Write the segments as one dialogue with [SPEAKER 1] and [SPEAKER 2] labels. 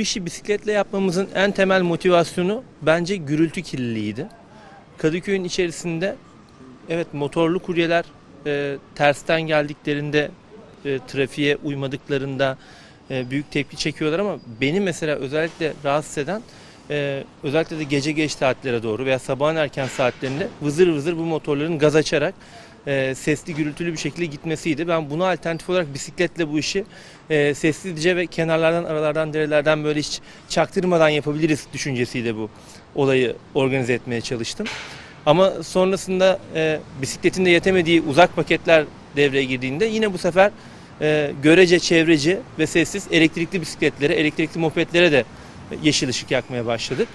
[SPEAKER 1] işi bisikletle yapmamızın en temel motivasyonu bence gürültü kirliliğiydi. Kadıköy'ün içerisinde evet motorlu kuryeler e, tersten geldiklerinde e, trafiğe uymadıklarında e, büyük tepki çekiyorlar ama beni mesela özellikle rahatsız eden e, özellikle de gece geç saatlere doğru veya sabahın erken saatlerinde vızır vızır bu motorların gaz açarak e, sesli gürültülü bir şekilde gitmesiydi. Ben buna alternatif olarak bisikletle bu işi e, sessizce ve kenarlardan aralardan derelerden böyle hiç çaktırmadan yapabiliriz düşüncesiyle bu olayı organize etmeye çalıştım. Ama sonrasında e, bisikletin de yetemediği uzak paketler devreye girdiğinde yine bu sefer e, görece çevreci ve sessiz elektrikli bisikletlere, elektrikli mopetlere de yeşil ışık yakmaya başladık.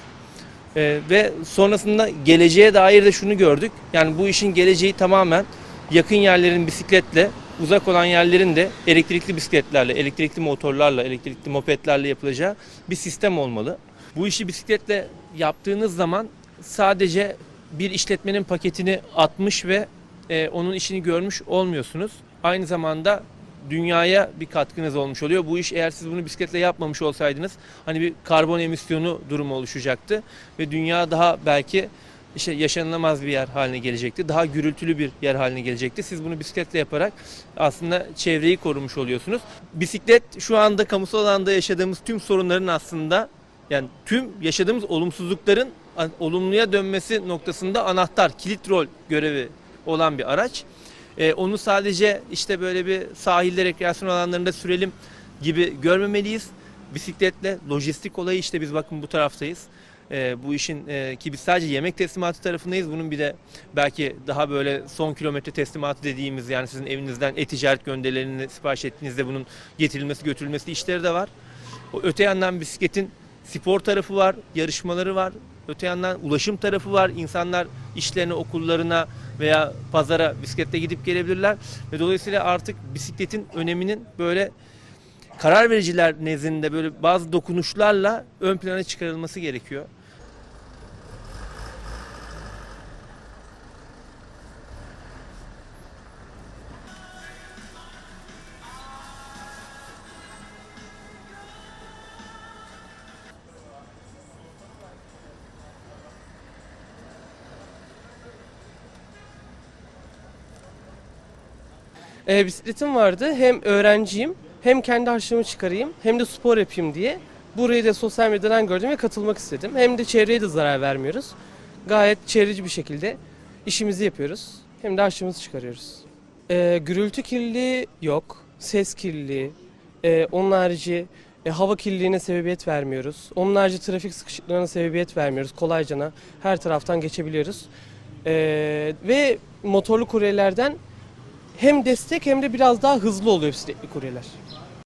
[SPEAKER 1] E, ve sonrasında geleceğe dair de şunu gördük. Yani bu işin geleceği tamamen yakın yerlerin bisikletle, uzak olan yerlerin de elektrikli bisikletlerle, elektrikli motorlarla, elektrikli mopedlerle yapılacağı bir sistem olmalı. Bu işi bisikletle yaptığınız zaman sadece bir işletmenin paketini atmış ve e, onun işini görmüş olmuyorsunuz. Aynı zamanda dünyaya bir katkınız olmuş oluyor. Bu iş eğer siz bunu bisikletle yapmamış olsaydınız hani bir karbon emisyonu durumu oluşacaktı ve dünya daha belki işte yaşanılamaz bir yer haline gelecekti. Daha gürültülü bir yer haline gelecekti. Siz bunu bisikletle yaparak aslında çevreyi korumuş oluyorsunuz. Bisiklet şu anda kamusal alanda yaşadığımız tüm sorunların aslında yani tüm yaşadığımız olumsuzlukların olumluya dönmesi noktasında anahtar, kilit rol görevi olan bir araç. Ee, onu sadece işte böyle bir sahilde rekreasyon alanlarında sürelim gibi görmemeliyiz. Bisikletle lojistik olayı işte biz bakın bu taraftayız. Ee, bu işin e, ki biz sadece yemek teslimatı tarafındayız. Bunun bir de belki daha böyle son kilometre teslimatı dediğimiz yani sizin evinizden e-ticaret gönderilerini sipariş ettiğinizde bunun getirilmesi götürülmesi işleri de var. O öte yandan bisikletin spor tarafı var, yarışmaları var. Öte yandan ulaşım tarafı var. İnsanlar işlerine, okullarına veya pazara bisikletle gidip gelebilirler. Ve dolayısıyla artık bisikletin öneminin böyle karar vericiler nezdinde böyle bazı dokunuşlarla ön plana çıkarılması gerekiyor.
[SPEAKER 2] E, bisikletim vardı. Hem öğrenciyim hem kendi harçlığımı çıkarayım hem de spor yapayım diye. Burayı da sosyal medyadan gördüm ve katılmak istedim. Hem de çevreye de zarar vermiyoruz. Gayet çevreci bir şekilde işimizi yapıyoruz. Hem de harçlığımızı çıkarıyoruz. E, gürültü kirliliği yok. Ses kirliliği. E, onun harici e, hava kirliliğine sebebiyet vermiyoruz. Onun harici trafik sıkışıklığına sebebiyet vermiyoruz. Kolaycana her taraftan geçebiliyoruz. E, ve motorlu kuryelerden hem destek hem de biraz daha hızlı oluyor bisikletli kuryeler.